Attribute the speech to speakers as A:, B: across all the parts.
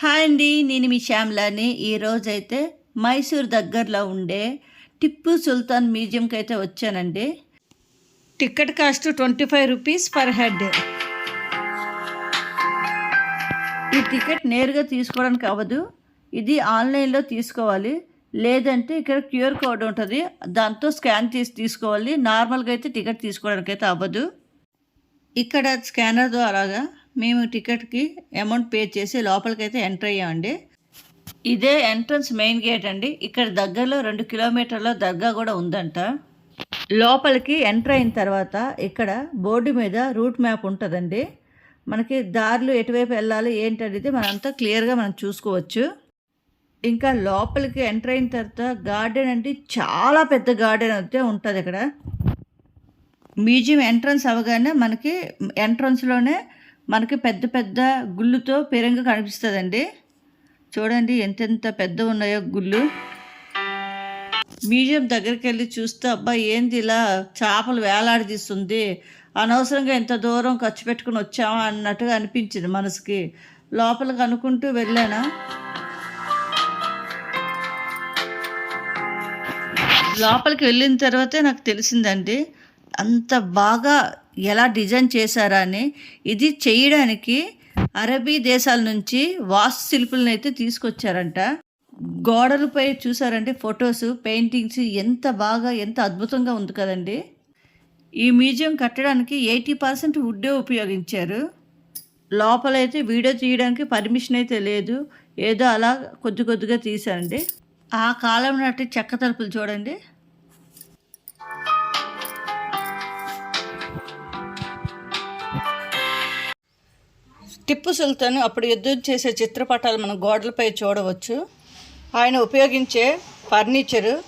A: Hi అండి నేను మీ శ్యామ్లాని. ఈరోజైతే మైసూర్ దగ్గరలో ఉండే టిప్పు సుల్తాన్ మ్యూజియంకి అయితే వచ్చానండి. Ticket cost twenty five rupees per head. ఈ టికెట్ నేరుగా తీసుకోవడానికి అవ్వదు. ఇది ఆన్లైన్లో తీసుకోవాలి. లేదంటే ఇక్కడ క్యూఆర్ కోడ్ ఉంటుంది. దాంతో స్కాన్ చేసి తీసుకోవాలి. నార్మల్గా అయితే టికెట్ తీసుకోవడానికి అయితే అవ్వదు. ఇక్కడ స్కానర్ ద్వారాగా మేము టికెట్కి అమౌంట్ పే చేసి లోపలికి అయితే ఎంటర్ అయ్యామండి. ఇదే ఎంట్రన్స్ మెయిన్ గేట్ అండి. ఇక్కడ దగ్గరలో రెండు కిలోమీటర్ల దర్గా కూడా ఉందంట. లోపలికి ఎంటర్ అయిన తర్వాత ఇక్కడ బోర్డు మీద రూట్ మ్యాప్ ఉంటుందండి. మనకి దారులు ఎటువైపు వెళ్ళాలి ఏంటనేది మనంతా క్లియర్గా మనం చూసుకోవచ్చు. ఇంకా లోపలికి ఎంటర్ అయిన తర్వాత గార్డెన్ అంటే చాలా పెద్ద గార్డెన్ అయితే ఉంటుంది ఇక్కడ. మ్యూజియం ఎంట్రన్స్ అవగానే మనకి ఎంట్రన్స్లోనే మనకి పెద్ద పెద్ద గుళ్ళుతో పేరంగా కనిపిస్తుందండి. చూడండి ఎంతెంత పెద్ద ఉన్నాయో గుళ్ళు. మ్యూజియం దగ్గరికి వెళ్ళి చూస్తే అబ్బా ఏంది ఇలా చేపలు వేలాడదీస్తుంది. అనవసరంగా ఎంత దూరం ఖర్చు పెట్టుకుని వచ్చామా అన్నట్టుగా అనిపించింది మనసుకి. లోపలికి అనుకుంటూ వెళ్ళాను. లోపలికి వెళ్ళిన తర్వాతే నాకు తెలిసిందండి అంత బాగా ఎలా డిజైన్ చేశారా అని ఇది చేయడానికి అరబీ దేశాల నుంచి వాస్తు శిల్పులను అయితే తీసుకొచ్చారంట. గోడలపై చూసారంటే ఫొటోస్ పెయింటింగ్స్ ఎంత బాగా ఎంత అద్భుతంగా ఉంది కదండి. ఈ మ్యూజియం కట్టడానికి ఎయిటీ పర్సెంట్ వుడ్డే ఉపయోగించారు. లోపలైతే వీడియో తీయడానికి పర్మిషన్ అయితే లేదు. ఏదో అలా కొద్ది కొద్దిగా తీశారండి. ఆ కాలం నాటి చెక్క తలుపులు చూడండి. టిప్పు సుల్తాన్ అప్పుడు యుద్ధం చేసే చిత్రపటాలు మనం గోడలపై చూడవచ్చు. ఆయన ఉపయోగించే ఫర్నిచరు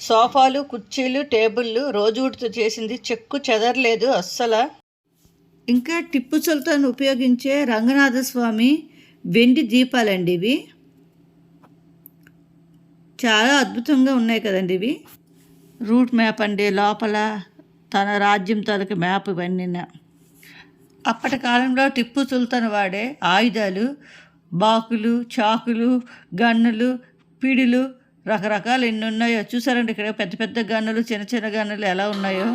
A: సోఫాలు కుర్చీలు టేబుళ్ళు రోజువుడితో చేసింది చెక్కు చెదరలేదు అస్సలు. ఇంకా టిప్పు సుల్తాన్ ఉపయోగించే రంగనాథస్వామి వెండి దీపాలండి ఇవి. చాలా అద్భుతంగా ఉన్నాయి కదండి ఇవి. రూట్ మ్యాప్ అండి లోపల తన రాజ్యం తాలూకు మ్యాప్ ఇవన్నీ. అప్పటి కాలంలో టిప్పు సుల్తాన్ వాడే ఆయుధాలు బాకులు చాకులు గన్నులు పిడులు రకరకాలు ఎన్ని ఉన్నాయో చూసారండి ఇక్కడ. పెద్ద పెద్ద గన్నులు చిన్న చిన్న గన్నులు ఎలా ఉన్నాయో.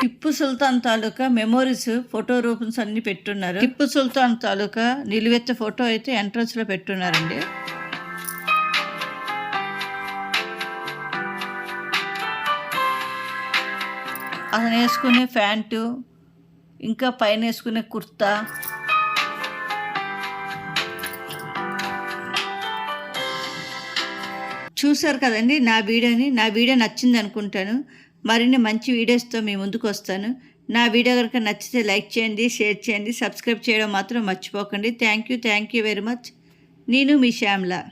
A: టిప్పు సుల్తాన్ తాలూకా మెమోరీస్ ఫోటో రూపన్స్ అన్ని పెట్టున్నారు. టిప్పు సుల్తాన్ తాలూకా నిలువెత్త ఫోటో అయితే ఎంట్రన్స్లో పెట్టున్నారండి. అతను వేసుకునే ప్యాంటు ఇంకా పైన వేసుకునే కుర్తా. చూశారు కదండి నా వీడియోని? నా వీడియో నచ్చింది అనుకుంటాను. మరిన్ని మంచి వీడియోస్తో మీ ముందుకు వస్తాను. నా వీడియో కనుక నచ్చితే లైక్ చేయండి షేర్ చేయండి సబ్స్క్రైబ్ చేయడం మాత్రం మర్చిపోకండి. Thank you thank you very much. నేను మీ శ్యామ్లా.